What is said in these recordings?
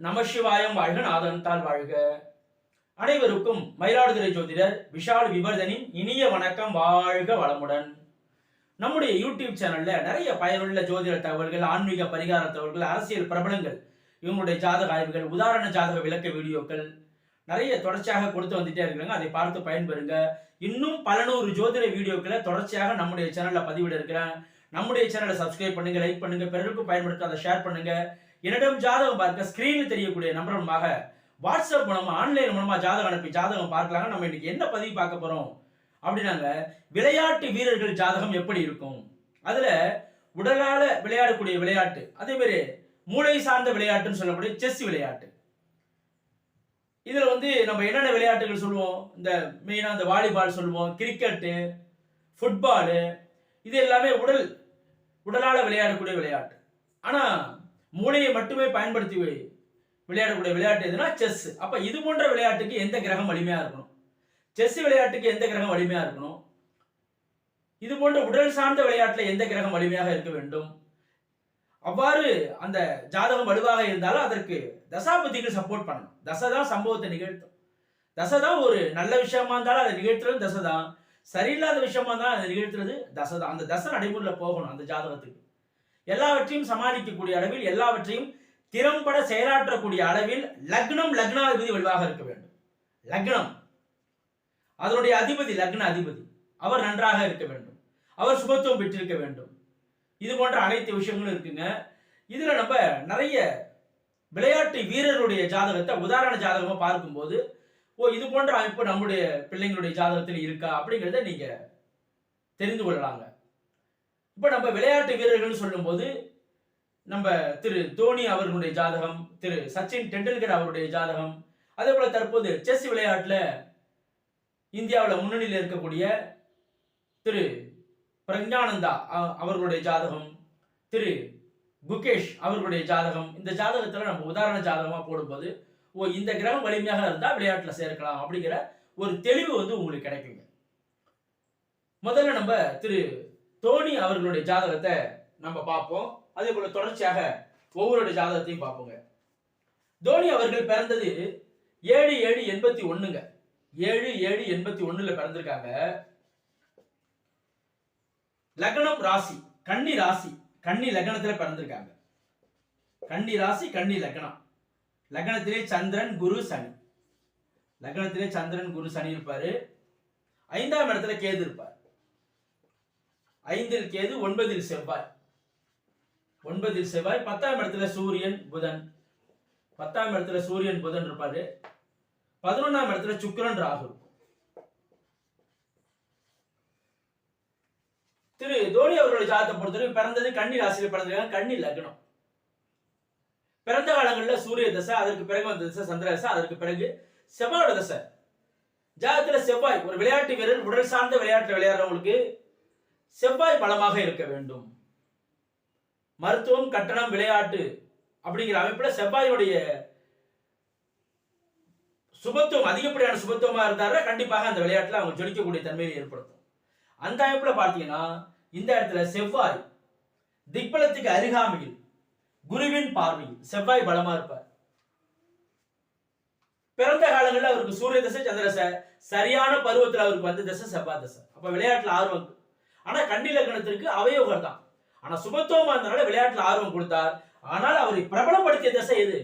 நமசிவாயம் வாழ்க நாதன்தால் வாழ்க. அனைவருக்கும் மயிலாடுதுறை ஜோதிடர் விஷால் விவர்தனின் இனிய வணக்கம் வாழ்க வளமுடன். நம்முடைய யூடியூப் சேனல்ல நிறைய பயனுள்ள ஜோதிட தகவல்கள் ஆன்மீக பரிகார தகவல்கள் அரசியல் பிரபலங்கள் இவங்களுடைய ஜாதக ஆய்வுகள் உதாரண ஜாதக விளக்க வீடியோக்கள் நிறைய தொடர்ச்சியாக கொடுத்து வந்துட்டே இருக்கிறாங்க. அதை பார்த்து பயன்பெறுங்க. இன்னும் பல நூறு ஜோதிட வீடியோக்களை தொடர்ச்சியாக நம்முடைய சேனல்ல பதிவிட இருக்கிறேன். நம்முடைய சேனலை சப்ஸ்கிரைப் பண்ணுங்க லைக் பண்ணுங்க பிறருக்கும் பயன்படுத்த அதை ஷேர் பண்ணுங்க. என்னிடம் ஜாதகம் பார்க்க ஸ்கிரீனில் தெரியக்கூடிய நம்பர் மூலமாக வாட்ஸ்அப் மூலமாக ஆன்லைன் மூலமாக ஜாதகம் அனுப்பி ஜாதகம் பார்க்கலாங்க நம்ம இன்னைக்கு என்ன பதிவு பார்க்க போகிறோம் அப்படின்னாங்க விளையாட்டு வீரர்கள் ஜாதகம் எப்படி இருக்கும்? அதில் உடலால் விளையாடக்கூடிய விளையாட்டு அதேமாரி மூளை சார்ந்த விளையாட்டுன்னு சொல்லக்கூடிய செஸ் விளையாட்டு. இதில் வந்து நம்ம என்னென்ன விளையாட்டுகள் சொல்லுவோம்? இந்த மெயினாக இந்த வாலிபால் சொல்லுவோம் கிரிக்கெட்டு ஃபுட்பாலு இது எல்லாமே உடல் உடலால விளையாடக்கூடிய விளையாட்டு. ஆனால் மூளையை மட்டுமே பயன்படுத்தி விளையாடக்கூடிய விளையாட்டு எதுனா செஸ் அப்ப இது போன்ற விளையாட்டுக்கு எந்த கிரகம் வலிமையா இருக்கணும்? செஸ் விளையாட்டுக்கு எந்த கிரகம் வலிமையா இருக்கணும்? இது போன்ற உடல் சார்ந்த விளையாட்டுல எந்த கிரகம் வலிமையாக இருக்க வேண்டும்? அவ்வாறு அந்த ஜாதகம் வலுவாக இருந்தாலும் அதற்கு தசாபதிகள் சப்போர்ட் பண்ணணும். தசை தான் சம்பவத்தை நிகழ்த்தும். தசை தான் ஒரு நல்ல விஷயமா இருந்தாலும் அதை நிகழ்த்துறது தசை தான். சரியில்லாத விஷயமா தான் அதை நிகழ்த்துறது தசை தான். அந்த தசை நடைமுறையில் போகணும் அந்த ஜாதகத்துக்கு. எல்லாவற்றையும் சமாளிக்கக்கூடிய அளவில் எல்லாவற்றையும் திறம்பட செயலாற்றக்கூடிய அளவில் லக்னம் லக்னாதிபதி வலுவாக இருக்க வேண்டும். லக்னம். அதனுடைய அதிபதி லக்ன அதிபதி. அவர் நன்றாக இருக்க வேண்டும். அவர் சுபத்துவம் பெற்றிருக்க வேண்டும். இது போன்ற அனைத்து விஷயங்களும் இருக்குங்க. இதுல நம்ம நிறைய விளையாட்டு வீரர்களுடைய ஜாதகத்தை உதாரண ஜாதகமா பார்க்கும்போது ஓ இது போன்ற அமைப்பு நம்முடைய பிள்ளைங்களுடைய ஜாதகத்தில் இருக்கா அப்படிங்கிறத நீங்க தெரிந்து கொள்ளலாங்க. இப்போ நம்ம விளையாட்டு வீரர்கள்னு சொல்லும்போது நம்ம திரு தோனி அவர்களுடைய ஜாதகம் திரு சச்சின் டெண்டுல்கர் அவருடைய ஜாதகம் அதே போல தற்போது செஸ் விளையாட்டுல இந்தியாவில் முன்னணியில் இருக்கக்கூடிய திரு பிரஜானந்தா அவர்களுடைய ஜாதகம் திரு குகேஷ் அவர்களுடைய ஜாதகம் இந்த ஜாதகத்துல நம்ம உதாரண ஜாதகமா போடும்போது ஓ இந்த கிரகம் வலிமையாக இருந்தா விளையாட்டுல சேர்க்கலாம் அப்படிங்கிற ஒரு தெளிவு வந்து உங்களுக்கு கிடைக்குங்க. முதல்ல நம்ம திரு தோனி அவர்களுடைய ஜாதகத்தை நம்ம பார்ப்போம். அதே போல தொடர்ச்சியாக ஒவ்வொருடைய ஜாதகத்தையும் பார்ப்போங்க. தோனி அவர்கள் பிறந்தது ஏழு ஏழு எண்பத்தி ஒண்ணுங்க. ஏழு ஏழு எண்பத்தி ஒண்ணுல பிறந்திருக்காங்க. லக்னம் ராசி கன்னி ராசி கன்னி லக்னத்துல பிறந்திருக்காங்க. கன்னி ராசி கன்னி லக்னம். லக்னத்திலே சந்திரன் குரு சனி. லக்னத்திலே சந்திரன் குரு சனி இருப்பாரு. ஐந்தாம் இடத்துல கேது இருப்பார். ஐந்தில் கேது ஒன்பதில் செவ்வாய். ஒன்பதில் செவ்வாய் பத்தாம் இடத்துல சூரியன் புதன். பத்தாம் இடத்துல சூரியன் புதன் இருப்பாரு. பதினொன்னாம் இடத்துல சுக்கரன் ராகு. திரு தோனி அவர்களுடைய ஜாதத்தை பொறுத்தவரைக்கும் பிறந்தது கண்ணி ராசியில் பிறந்திருக்காங்க. கண்ணி லக்னம். பிறந்த காலங்களில் சூரிய தசை அதற்கு பிறகு வந்த தசை சந்திர தசை அதற்கு பிறகு செவ்வாயோட தசை. ஜாதகத்துல செவ்வாய் ஒரு விளையாட்டு வீரர் உடல் சார்ந்த விளையாட்டு விளையாடுறவங்களுக்கு செவ்வாய் பலமாக இருக்க வேண்டும். மருத்துவம் கட்டணம் விளையாட்டு அப்படிங்கிற அமைப்புல செவ்வாயுடைய சுபத்துவம் அதிகப்படியான சுபத்துவமா இருந்தாரு கண்டிப்பாக அந்த விளையாட்டுல அவங்க ஜொலிக்கக்கூடிய தன்மையை ஏற்படுத்தும். அந்த அமைப்புல பார்த்தீங்கன்னா இந்த இடத்துல செவ்வாய் திக்பலத்துக்கு அருகாமையில் குருவின் பார்வையில் செவ்வாய் பலமா இருப்பார். பிறந்த காலங்களில் அவருக்கு சூரிய தசை சந்திரசை சரியான பருவத்தில் அவருக்கு வந்த தசை செவ்வாய் தசை. அப்ப விளையாட்டுல ஆர்வம் ஆனா கன்னி லக்னத்திற்கு அவயோகர் தான் ஆனா சுபத்துவமா இருந்தனால விளையாட்டுல ஆர்வம் கொடுத்தார். ஆனால் அவரை பிரபலப்படுத்திய தசை எது?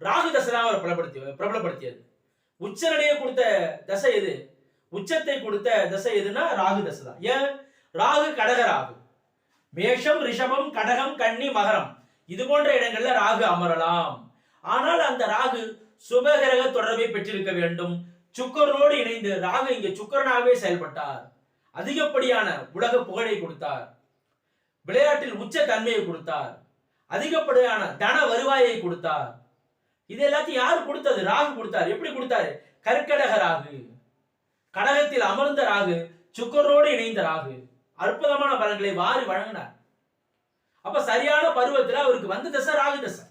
ராகு தசை தான் அவர் பிரபலப்படுத்தி பிரபலப்படுத்தியது. உச்சநிலையை கொடுத்த தசை எது? உச்சத்தை கொடுத்த தசை எதுனா ராகு தசை தான் ஏன்? ராகு கடக ராகு. மேஷம் ரிஷபம் கடகம் கன்னி மகரம். இது போன்ற இடங்கள்ல ராகு அமரலாம். ஆனால் அந்த ராகு சுபகிரக தொடர்பை பெற்றிருக்க வேண்டும். சுக்கரனோடு இணைந்து ராகு இங்க சுக்கரனாகவே செயல்பட்டார். அதிகப்படியான உலக புகழை கொடுத்தார். விளையாட்டில் உச்ச தன்மையை கொடுத்தார். அதிகப்படியான தன வருவாயை கொடுத்தார். இது எல்லாத்தையும் யார் கொடுத்தது? ராகு கொடுத்தார். எப்படி கொடுத்தாரு? கற்கடக ராகு கடகத்தில் அமர்ந்த ராகு சுக்கரோடு இணைந்த ராகு. அற்புதமான பலன்களை வாரி வழங்கினார். அப்ப சரியான பருவத்தில் அவருக்கு வந்த தசை ராகு தசை.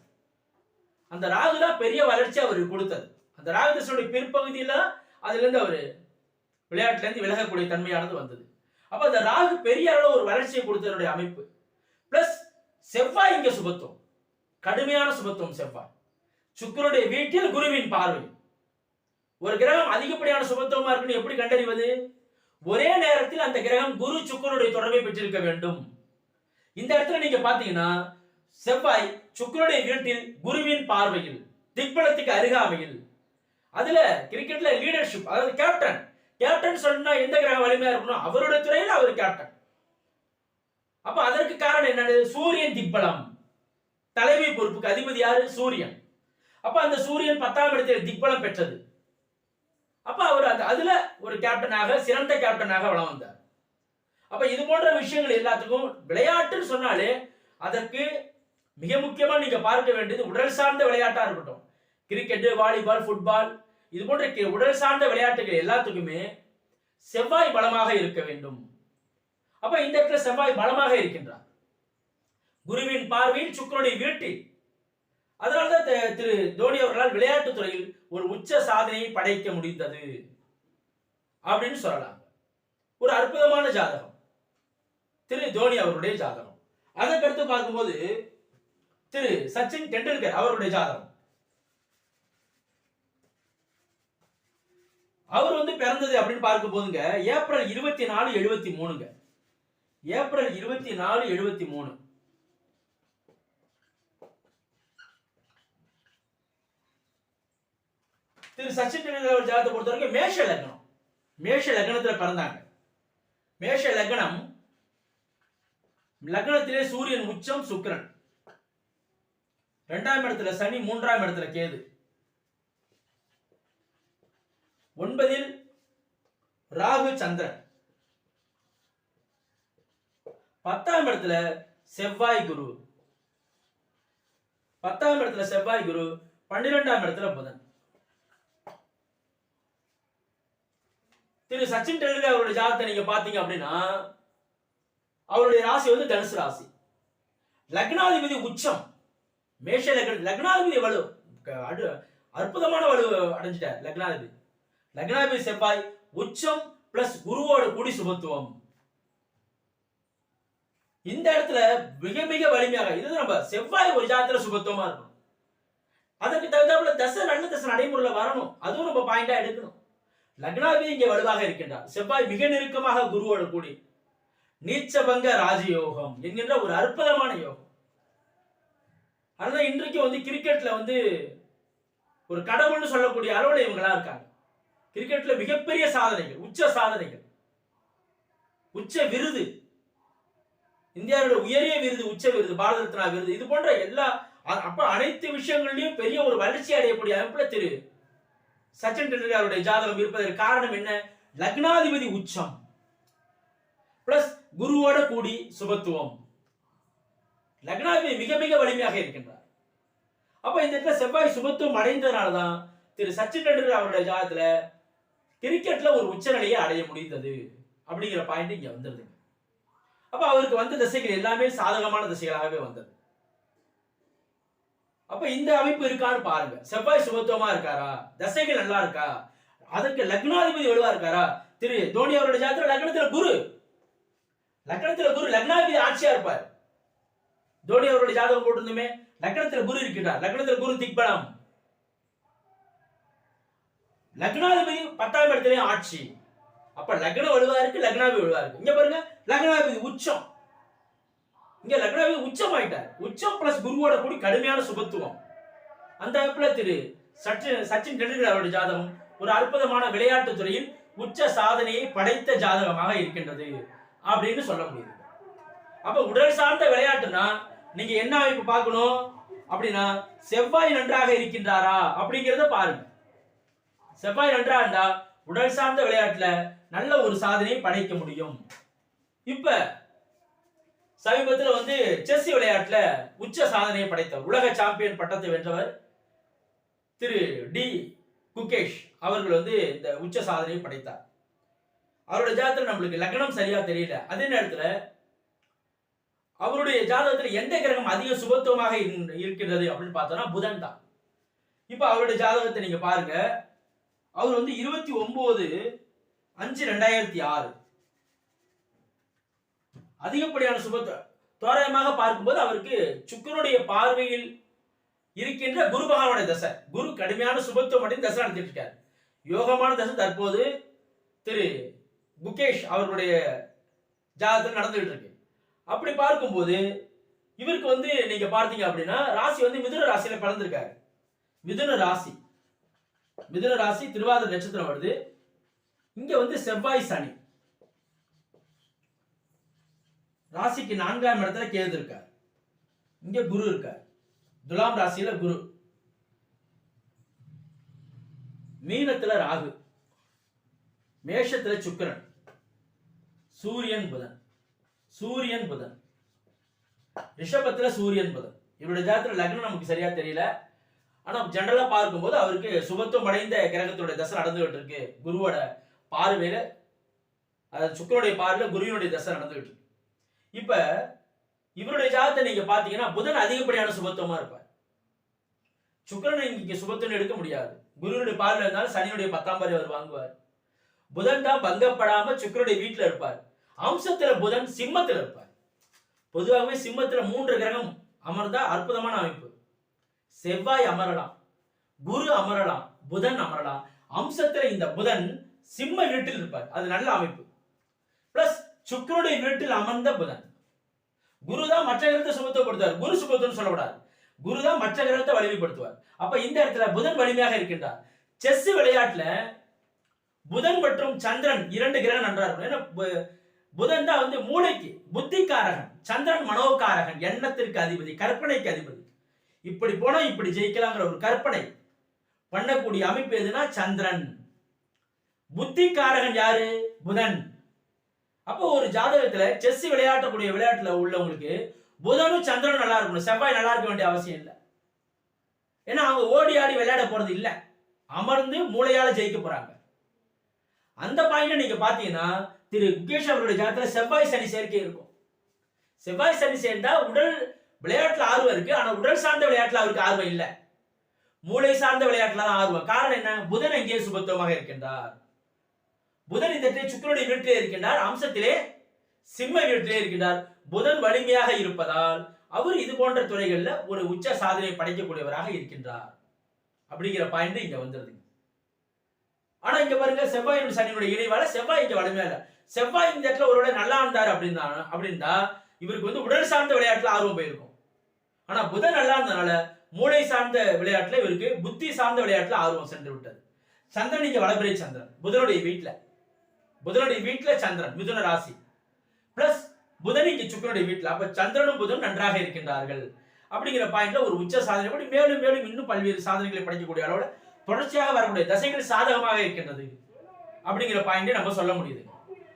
அந்த ராகு தான் பெரிய வளர்ச்சி அவருக்கு கொடுத்தது. அந்த ராகு தசையுடைய பிற்பகுதியில அதுல இருந்து அவரு விளையாட்டுலேருந்து விலகக்கூடிய தன்மையானது வந்தது. அப்போ அந்த ராகு பெரிய அளவு ஒரு வளர்ச்சியை கொடுத்ததனுடைய அமைப்பு. பிளஸ் செவ்வாய் இங்கே சுபத்துவம். கடுமையான சுபத்துவம் செவ்வாய். சுக்கரனுடைய வீட்டில் குருவின் பார்வை. ஒரு கிரகம் அதிகப்படியான சுபத்துவமா இருக்குன்னு எப்படி கண்டறிவது? ஒரே நேரத்தில் அந்த கிரகம் குரு சுக்கரனுடைய தொடர்பை பெற்றிருக்க வேண்டும். இந்த இடத்துல நீங்க பாத்தீங்கன்னா செவ்வாய் சுக்கரனுடைய வீட்டில் குருவின் பார்வையில் திக்பலத்துக்கு அருகாமையில். அதுல கிரிக்கெட்ல லீடர்ஷிப் அதாவது கேப்டன் கேப்டன் சொன்னா எந்த கிரகம் வலிமையா இருக்கணும் அவருடைய துறையில் அவர் கேப்டன். அப்ப அதற்கு காரணம் என்னது? சூரியன் திக்பலம் தலைமை பொறுப்புக்கு அதிபதி யாரு? சூரியன். அப்ப அந்த சூரியன் பத்தாம் இடத்தில் திக்பலம் பெற்றது. அப்ப அவர் அந்த அதுல ஒரு கேப்டனாக சிறந்த கேப்டனாக வளம் வந்தார். அப்ப இது போன்ற விஷயங்கள் எல்லாத்துக்கும் விளையாட்டுன்னு சொன்னாலே அதற்கு மிக முக்கியமா நீங்க பார்க்க வேண்டியது உடல் சார்ந்த விளையாட்டா இருக்கட்டும். கிரிக்கெட் வாலிபால் ஃபுட்பால் இது போன்ற உடல் சார்ந்த விளையாட்டுகள் எல்லாத்துக்குமே செவ்வாய் பலமாக இருக்க வேண்டும். அப்ப இந்த இடத்துல செவ்வாய் பலமாக இருக்கின்றார். குருவின் பார்வையில் சுக்கரனுடைய வீட்டில் அதனால்தான் திரு தோனி அவர்களால் விளையாட்டுத் துறையில் ஒரு உச்ச சாதனையை படைக்க முடிந்தது. அப்படின்னு சொல்லலாம். ஒரு அற்புதமான ஜாதகம். திரு தோனி அவருடைய ஜாதகம். அதற்கடுத்து பார்க்கும்போது திரு சச்சின் டெண்டுல்கர் அவருடைய ஜாதகம். அவர் வந்து பிறந்தது அப்படின்னு பார்க்க போதுங்க ஏப்ரல் இருபத்தி நாலு எழுபத்தி மூணுங்க ஏப்ரல் இருபத்தி நாலு எழுபத்தி மூணு திரு சச்சின் டெண்டுல்கர் அவர் ஜாதகத்தை பொறுத்த வரைக்கும் மேஷ லக்னம். மேஷ லக்னத்துல பிறந்தாங்க. மேஷ லக்னம் லக்னத்திலே சூரியன் உச்சம் சுக்கிரன். ரெண்டாம் இடத்துல சனி மூன்றாம் இடத்துல கேது. ஒன்பதில் ராகு சந்திரன். பத்தாம் இடத்துல செவ்வாய் குரு. பத்தாம் இடத்துல செவ்வாய் குரு பன்னிரெண்டாம் இடத்துல புதன். திரு சச்சின் டெண்டுல்கர் அவருடைய ஜாதகத்தை நீங்க பாத்தீங்க அப்படின்னா அவருடைய ராசி வந்து தனுசு ராசி. லக்னாதிபதி உச்சம். மேஷ லக்ன லக்னாதிபதி வலு அடு அற்புதமான வலு அடைஞ்சிட்டார் லக்னாதிபதி. லக்னாதிபதி செவ்வாய் உச்சம் பிளஸ் குருவோடு கூடி சுபத்துவம். இந்த இடத்துல மிக மிக வலிமையாக இது நம்ம செவ்வாய் ஒரு ஜாதத்துல சுபத்துவமா இருக்கும் அதற்கு தகுந்தாப்புல தசை நல்ல தசை நடைமுறையில வரணும். அதுவும் நம்ம பாயிண்டா எடுக்கணும். லக்னாதிபதி இங்கே வலுவாக இருக்கின்றார். செவ்வாய் மிக நெருக்கமாக குருவோடு கூடி. நீச்சபங்க ராஜயோகம் என்கின்ற ஒரு அற்புதமான யோகம். அதனால இன்றைக்கு வந்து கிரிக்கெட்ல வந்து ஒரு கடவுள்னு சொல்லக்கூடிய அளவுல இவங்களா இருக்காங்க. கிரிக்கெட்ல மிகப்பெரிய சாதனைகள் உச்ச சாதனைகள். உச்ச விருது. இந்தியாவோட உயரிய விருது உச்ச விருது பாரத ரத்னா விருது இது போன்ற எல்லா அப்ப அனைத்து விஷயங்கள்லயும் பெரிய ஒரு வளர்ச்சி அடையக்கூடிய அமைப்புல திரு. சச்சின் டெண்டுல்கருடைய ஜாதகம் இருப்பதற்கு காரணம் என்ன? லக்னாதிபதி உச்சம். பிளஸ் குருவோட கூடி சுபத்துவம். லக்னாதிபதி மிக மிக வலிமையாக இருக்கின்றார். அப்ப இந்த இடத்துல செவ்வாய் சுபத்துவம் அடைந்ததுனால தான் திரு. சச்சின் டெண்டுல்கர் அவருடைய ஜாதகத்துல கிரிக்கெட்ல ஒரு உச்சநிலையை அடைய முடிந்தது. அப்படிங்கிற பாயிண்ட் இங்க வந்துருதுங்க. அப்ப அவருக்கு வந்த திசைகள் எல்லாமே சாதகமான திசைகளாகவே வந்தது. அப்ப இந்த அமைப்பு இருக்கான்னு பாருங்க. செவ்வாய் சுபத்துவமா இருக்காரா? தசைகள் நல்லா இருக்கா? அதற்கு லக்னாதிபதி வலுவா இருக்காரா? திரு தோனி அவருடைய ஜாத்திர லக்னத்துல குரு. லக்னத்துல குரு லக்னாதிபதி ஆட்சியா இருப்பார். தோனி அவருடைய ஜாதகம் போட்டிருந்துமே லக்னத்துல குரு இருக்கிறார் லக்னத்துல குரு திக்பலம். லக்னாதிபதி பத்தாம் இடத்துலயும் ஆட்சி. அப்ப லக்னம் வலுவா இருக்கு லக்னாபதி வலுவா இருக்கு. இங்க பாருங்க லக்னாதிபதி உச்சம். இங்க லக்னாபதி உச்சம் ஆயிட்டார் உச்சம் பிளஸ் குருவோட கூடி கடுமையான சுபத்துவம். அந்த அமைப்புல திரு சச்சின் சச்சின் டெண்டுல்கர் அவருடைய ஜாதகம் ஒரு அற்புதமான விளையாட்டு துறையில் உச்ச சாதனையை படைத்த ஜாதகமாக இருக்கின்றது அப்படின்னு சொல்ல முடியுது. அப்ப உடல் சார்ந்த விளையாட்டுனா நீங்க என்ன அமைப்பு பார்க்கணும்? அப்படின்னா செவ்வாய் நன்றாக இருக்கின்றாரா? அப்படிங்கிறத பாருங்க. செவ்வாய் நன்றா இருந்தா உடல் சார்ந்த விளையாட்டுல நல்ல ஒரு சாதனையை படைக்க முடியும். இப்ப சமீபத்துல வந்து செஸ் விளையாட்டுல உச்ச சாதனையை படைத்தவர் உலக சாம்பியன் பட்டத்தை வென்றவர் திரு டி குகேஷ் அவர்கள் வந்து இந்த உச்ச சாதனையை படைத்தார். அவருடைய ஜாதகத்தில் நம்மளுக்கு லக்னம் சரியா தெரியல. அதே நேரத்துல அவருடைய ஜாதகத்தில் எந்த கிரகம் அதிக சுபத்துவமாக இருக்கின்ற- இருக்கின்றது அப்படின்னு பார்த்தோம்னா புதன் தான். இப்போ அவருடைய ஜாதகத்தை நீங்க பாருங்க. அவர் வந்து இருபத்தி ஒன்பது அஞ்சு ரெண்டாயிரத்தி ஆறு. அதிகப்படியான சுப தோராயமாக பார்க்கும்போது அவருக்கு சுக்கரனுடைய பார்வையில் இருக்கின்ற குரு பகவானுடைய தசை. குரு கடுமையான சுபத்துவம் அடைந்து தசை நடத்திட்டு இருக்கார். யோகமான தசை தற்போது திரு முகேஷ் அவர்களுடைய ஜாதகத்தில் நடந்துகிட்டு இருக்கு. அப்படி பார்க்கும்போது இவருக்கு வந்து நீங்க பார்த்தீங்க அப்படின்னா ராசி வந்து மிதுன ராசியில பிறந்திருக்காரு. மிதுன ராசி. மிதுன ராசி திருவாதிரை நட்சத்திரம் வருது. இங்க வந்து செவ்வாய் சனி. ராசிக்கு நான்காம் இடத்துல கேது இருக்கார். இங்க குரு இருக்கார். துலாம் ராசியில குரு. மீனத்துல ராகு. மேஷத்துல சுக்கிரன். சூரியன் புதன். சூரியன் புதன். ரிஷபத்துல சூரியன் புதன். இவருடைய ஜாதத்துல லக்னம் நமக்கு சரியா தெரியல. ஆனால் ஜென்ரலாக பார்க்கும்போது அவருக்கு சுபத்துவம் அடைந்த கிரகத்துடைய தசை நடந்துகிட்டு இருக்கு. குருவோட பார்வையில் அதாவது சுக்கரனுடைய பார்வையில் குருவினுடைய தசை நடந்துகிட்டு இருக்கு. இப்போ இவருடைய ஜாதகத்தை நீங்கள் பார்த்தீங்கன்னா புதன் அதிகப்படியான சுபத்துவமாக இருப்பார். சுக்கிரனை இங்கே சுபத்துவம் எடுக்க முடியாது. குருவினுடைய பார்வையில் இருந்தாலும் சனியுடைய பத்தாம் பார்வை அவர் வாங்குவார். புதன் தான் பங்கப்படாமல் சுக்கரனுடைய வீட்டில் இருப்பார். அம்சத்தில் புதன் சிம்மத்தில் இருப்பார். பொதுவாகவே சிம்மத்தில் மூன்று கிரகம் அமர்ந்தால் அற்புதமான அமைப்பு. செவ்வாய் அமரலாம் குரு அமரலாம் புதன் அமரலாம். அம்சத்துல இந்த புதன் சிம்ம வீட்டில் இருப்பார். அது நல்ல அமைப்பு. பிளஸ் சுக்கிரனுடைய வீட்டில் அமர்ந்த புதன். குரு தான் மற்ற கிரகத்தை சுமத்தப்படுத்துவார் குரு சுமத்துன்னு சொல்லக்கூடாது. குரு தான் மற்ற கிரகத்தை வலிமைப்படுத்துவார். அப்ப இந்த இடத்துல புதன் வலிமையாக இருக்கின்றார். செஸ் விளையாட்டுல புதன் மற்றும் சந்திரன் இரண்டு கிரகம் நன்றாக இருக்கும். ஏன்னா பு- புதன் தான் வந்து மூளைக்கு புத்திக்காரகன் சந்திரன் மனோக்காரகன் எண்ணத்திற்கு அதிபதி கற்பனைக்கு அதிபதி. இப்படி போனா இப்படி ஜெயிக்கலாங்கிற ஒரு கற்பனை பண்ணக்கூடிய அமைப்பு எதுனா சந்திரன். புத்திக்காரகன் யாரு? புதன். அப்போ ஒரு ஜாதகத்துல செஸ் விளையாடக்கூடிய விளையாட்டுல உள்ளவங்களுக்கு புதனும் சந்திரனும் நல்லா இருக்கணும். செவ்வாய் நல்லா இருக்க வேண்டிய அவசியம் இல்லை. ஏன்னா அவங்க ஓடி ஆடி விளையாட போறது இல்லை. அமர்ந்து மூளையால ஜெயிக்க போறாங்க. அந்த பாயிண்ட் நீங்க பாத்தீங்கன்னா திரு குகேஷ் அவருடைய ஜாதகத்துல செவ்வாய் சனி சேர்க்கை இருக்கும். செவ்வாய் சனி சேர்ந்தா உடல் விளையாட்டுல ஆர்வம் இருக்கு. ஆனா உடல் சார்ந்த விளையாட்டுல அவருக்கு ஆர்வம் இல்லை. மூளை சார்ந்த விளையாட்டுல தான் ஆர்வம். காரணம் என்ன? புதன் எங்கே சுபத்துவமாக இருக்கின்றார்? புதன் இந்த இடத்திலே வீட்டிலே இருக்கின்றார். அம்சத்திலே சிம்ம வீட்டிலே இருக்கின்றார். புதன் வலிமையாக இருப்பதால் அவர் இது போன்ற துறைகள்ல ஒரு உச்ச சாதனை படைக்கக்கூடியவராக இருக்கின்றார். அப்படிங்கிற பாயிண்ட் இங்க வந்துருது. ஆனா இங்க பாருங்க செவ்வாய் சனியுடைய இணைவால செவ்வாய் இங்க வலிமையா இல்ல செவ்வாய் இந்த இடத்துல ஒருவேளை நல்லா இருந்தார் அப்படின்னா அப்படின்னா இவருக்கு வந்து உடல் சார்ந்த விளையாட்டுல ஆர்வம் போயிருக்கும். ஆனா புதன் நல்லா இருந்தனால மூளை சார்ந்த விளையாட்டுல இவருக்கு புத்தி சார்ந்த விளையாட்டுல ஆர்வம் சென்று விட்டது. சந்திரன் இங்க வளபிரை சந்திரன் புதனுடைய வீட்டுல. புதனுடைய வீட்டுல சந்திரன் மிதுன ராசி. பிளஸ் புதன் இங்க சுக்கிரனுடைய வீட்டுல. அப்ப சந்திரனும் புதனும் நன்றாக இருக்கின்றார்கள். அப்படிங்கிற பாயிண்ட்ல ஒரு உச்ச சாதனை படி மேலும் மேலும் இன்னும் பல்வேறு சாதனைகளை படைக்கக்கூடிய அளவுல தொடர்ச்சியாக வரக்கூடிய தசைகள் சாதகமாக இருக்கின்றது. அப்படிங்கிற பாயிண்டை நம்ம சொல்ல முடியுது.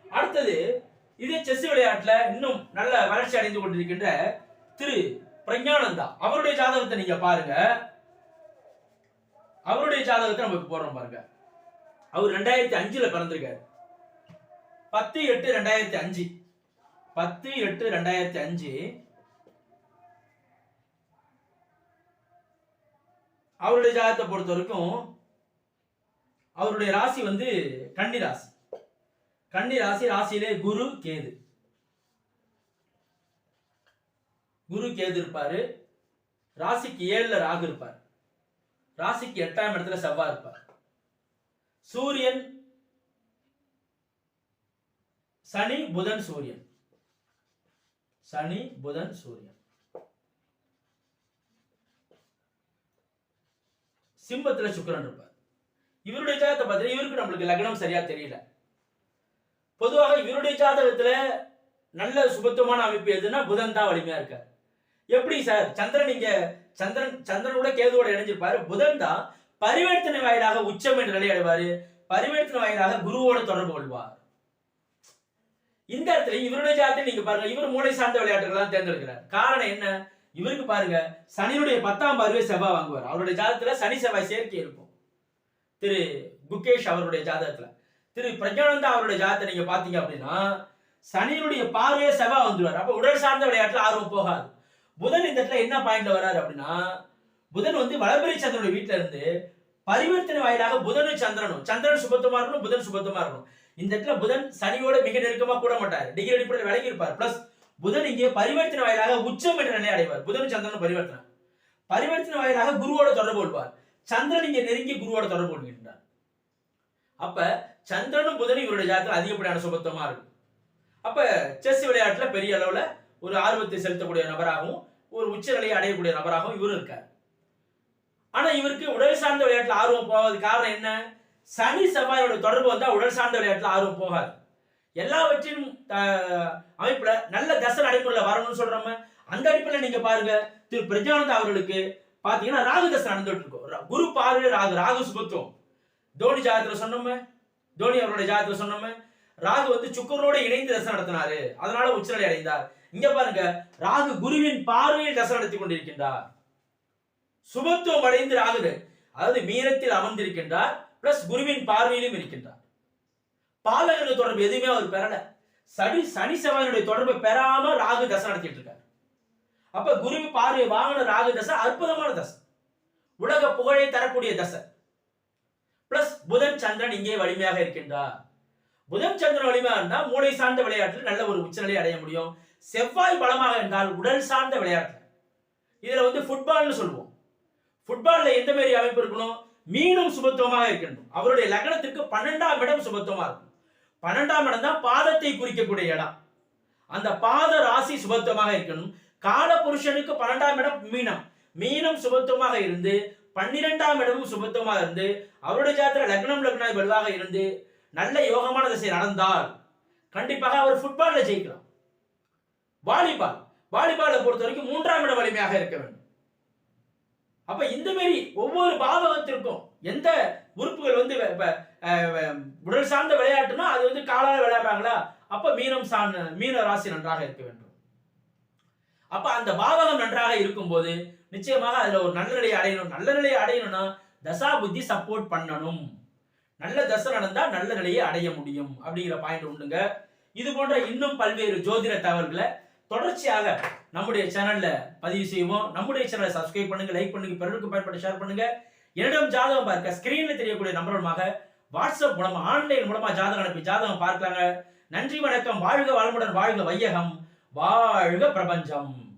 அடுத்தது இதே செஸ் விளையாட்டுல இன்னும் நல்ல வளர்ச்சி அடைந்து கொண்டிருக்கின்ற திரு பிரஞானந்தா அவருடைய ஜாதகத்தை நீங்க பாருங்க. அவருடைய ஜாதகத்தை நம்ம போடுறோம் பாருங்க. அவர் ரெண்டாயிரத்தி அஞ்சுல பிறந்திருக்காரு. பத்து எட்டு ரெண்டாயிரத்தி அஞ்சு. பத்து எட்டு ரெண்டாயிரத்தி அஞ்சு. அவருடைய ஜாதகத்தை பொறுத்த வரைக்கும் அவருடைய ராசி வந்து கன்னி ராசி. கன்னி ராசி ராசியிலே குரு கேது. குரு கேது இருப்பாரு ராசிக்கு ஏழுல ராகு இருப்பார். ராசிக்கு எட்டாம் இடத்துல செவ்வாய் இருப்பார். சூரியன் சனி புதன் சூரியன். சனி புதன் சூரியன். சிம்பத்துல சுக்கரன் இருப்பார். இவருடைய ஜாதகத்தை பார்த்தீங்கன்னா இவருக்கு நம்மளுக்கு லக்னம் சரியா தெரியல. பொதுவாக இவருடைய ஜாதகத்துல நல்ல சுபத்துவமான அமைப்பு எதுன்னா புதன் தான் வலிமையா இருக்கார். எப்படி சார்? சந்திரன் இங்க சந்திரன் சந்திரனோட கேதுவோட இணைஞ்சிருப்பாரு. புதன் தான் பரிவர்த்தனை வாயிலாக உச்சம் என்ற நிலை அடைவாரு பரிவர்த்தனை வாயிலாக குருவோட தொடர்பு கொள்வார். இந்த இடத்துல இவருடைய ஜாதத்தை நீங்க பாருங்க இவர் மூளை சார்ந்த விளையாட்டுகள் தான் தேர்ந்தெடுக்கிறார். காரணம் என்ன? இவருக்கு பாருங்க சனியுடைய பத்தாம் பார்வை செவ்வாய் வாங்குவார். அவருடைய ஜாதத்துல சனி செவ்வாய் சேர்க்கை இருக்கும். திரு குகேஷ் அவருடைய ஜாதகத்துல. திரு பிரஜானந்தா அவருடைய ஜாதத்தை நீங்க பாத்தீங்க அப்படின்னா சனியினுடைய பார்வையே செவ்வாய் வந்துடுவார். அப்ப உடல் சார்ந்த விளையாட்டுல ஆர்வம் போகாது. புதன் இந்த இடத்துல என்ன பாயிண்ட்ல வராரு அப்படின்னா புதன் வந்து வளபிரி சந்திரனுடைய வீட்டுல இருந்து பரிவர்த்தனை வாயிலாக புதனும் சந்திரனும். சந்திரன் சுபத்துவமா இருக்கணும் புதன் சுபத்துவமா இருக்கணும். இந்த இடத்துல புதன் சனியோட மிக நெருக்கமா கூட மாட்டார். டிகிரி அடிப்படையில் விலகி இருப்பார் பிளஸ் புதன் இங்கே பரிவர்த்தனை வாயிலாக உச்சம் என்ற நிலை அடைவார். புதன் சந்திரன் பரிவர்த்தனை. பரிவர்த்தனை வாயிலாக குருவோட தொடர்பு கொள்வார். சந்திரன் இங்கே நெருங்கி குருவோட தொடர்பு கொள்கின்றார். அப்ப சந்திரனும் புதனும் இவருடைய ஜாதகத்தில் அதிகப்படியான சுபத்துவமா இருக்கும். அப்ப செஸ் விளையாட்டுல பெரிய அளவுல ஒரு ஆர்வத்தை செலுத்தக்கூடிய நபராகவும் ஒரு உச்சநிலையை அடையக்கூடிய நபராகவும் இவரும் இருக்கார். ஆனா இவருக்கு உடல் சார்ந்த விளையாட்டுல ஆர்வம் போகாது காரணம் என்ன? சனி செவ்வாயோட தொடர்பு வந்தா உடல் சார்ந்த விளையாட்டுல ஆர்வம் போகாது. எல்லாவற்றின் அமைப்புல நல்ல தசை நடைமுறையில வரணும்னு சொல்றோம். அந்த அடிப்படையில் நீங்க பாருங்க. திரு. பிரஜானந்த் அவர்களுக்கு பாத்தீங்கன்னா ராகு தசை நடந்துட்டு இருக்கும். குரு பார்வை ராகு ராகு சுபத்துவம். தோனி ஜாதகத்துல சொன்னோமே. தோனி அவருடைய ஜாதகத்துல சொன்னோமே. ராகு வந்து சுக்கரோட இணைந்து தசை நடத்தினாரு. அதனால உச்சநிலை அடைந்தார். இங்க பாருங்க ராகு குருவின் பார்வையில் தசை நடத்தி கொண்டிருக்கின்றார். சுபத்துவம் அடைந்து ராகு அதாவது மீனத்தில் அமர்ந்திருக்கின்றார் பிளஸ் குருவின் பார்வையிலும் இருக்கின்றார். பாலகனுடைய தொடர்பு எதுவுமே அவர் பெறல. சனி சனி செவ்வாயினுடைய தொடர்பை பெறாம ராகு தசை நடத்திட்டு இருக்காரு. அப்ப குரு பார்வை வாங்கின ராகு தசை அற்புதமான தசை. உலக புகழை தரக்கூடிய தசை. பிளஸ் புதன் சந்திரன் இங்கே வலிமையாக இருக்கின்றார். புதன் சந்திரன் வலிமையாக இருந்தால் மூளை சார்ந்த விளையாட்டில் நல்ல ஒரு உச்சநிலை அடைய முடியும். செவ்வாய் பலமாக இருந்தால் உடல் சார்ந்த விளையாட்டு. இதில் வந்து ஃபுட்பால்னு சொல்லுவோம். ஃபுட்பாலில் எந்த மாதிரி அமைப்பு இருக்கணும்? மீனும் சுபத்துவமாக இருக்கணும் அவருடைய லக்னத்துக்கு பன்னெண்டாம் இடம் சுபத்துவமாக இருக்கும். பன்னெண்டாம் இடம் தான் பாதத்தை குறிக்கக்கூடிய இடம். அந்த பாத ராசி சுபத்துவமாக இருக்கணும். கால புருஷனுக்கு பன்னெண்டாம் இடம் மீனம். மீனம் சுபத்துவமாக இருந்து பன்னிரெண்டாம் இடமும் சுபத்துவமாக இருந்து அவருடைய ஜாத்திர லக்னம் லக்னாய் வலுவாக இருந்து நல்ல யோகமான திசை நடந்தால் கண்டிப்பாக அவர் ஃபுட்பாலில் ஜெயிக்கலாம். வாலிபால். வாலிபாலை பொறுத்த வரைக்கும் மூன்றாம் இட வலிமையாக இருக்க வேண்டும். அப்ப இந்த மாதிரி ஒவ்வொரு பாவகத்திற்கும் எந்த உறுப்புகள் வந்து உடல் சார்ந்த விளையாட்டுனா அது வந்து காலால விளையாடுறாங்களா? அப்ப மீனம் சார்ந்த மீன ராசி நன்றாக இருக்க வேண்டும். அப்ப அந்த பாவகம் நன்றாக இருக்கும்போது நிச்சயமாக அதுல ஒரு நல்ல நிலையை அடையணும். நல்ல நிலையை அடையணும்னா தசா புத்தி சப்போர்ட் பண்ணணும். நல்ல தசை நடந்தா நல்ல நிலையை அடைய முடியும். அப்படிங்கிற பாயிண்ட் உண்டுங்க. இது போன்ற இன்னும் பல்வேறு ஜோதிட தகவல்களை தொடர்ச்சியாக நம்முடைய சேனல்ல பதிவு செய்வோம். நம்முடைய சேனலை சப்ஸ்கிரைப் பண்ணுங்க லைக் பண்ணுங்க பிறருக்கு பயன்பட்டு ஷேர் பண்ணுங்க. என்னிடம் ஜாதகம் பார்க்க ஸ்கிரீன்ல தெரியக்கூடிய நம்பர் மூலமாக வாட்ஸ்அப் மூலமா ஆன்லைன் மூலமா ஜாதகம் அனுப்பி ஜாதகம் பார்க்கலாங்க. நன்றி வணக்கம். வாழ்க வாழ்முடன் வாழ்க வையகம். வாழ்க பிரபஞ்சம்.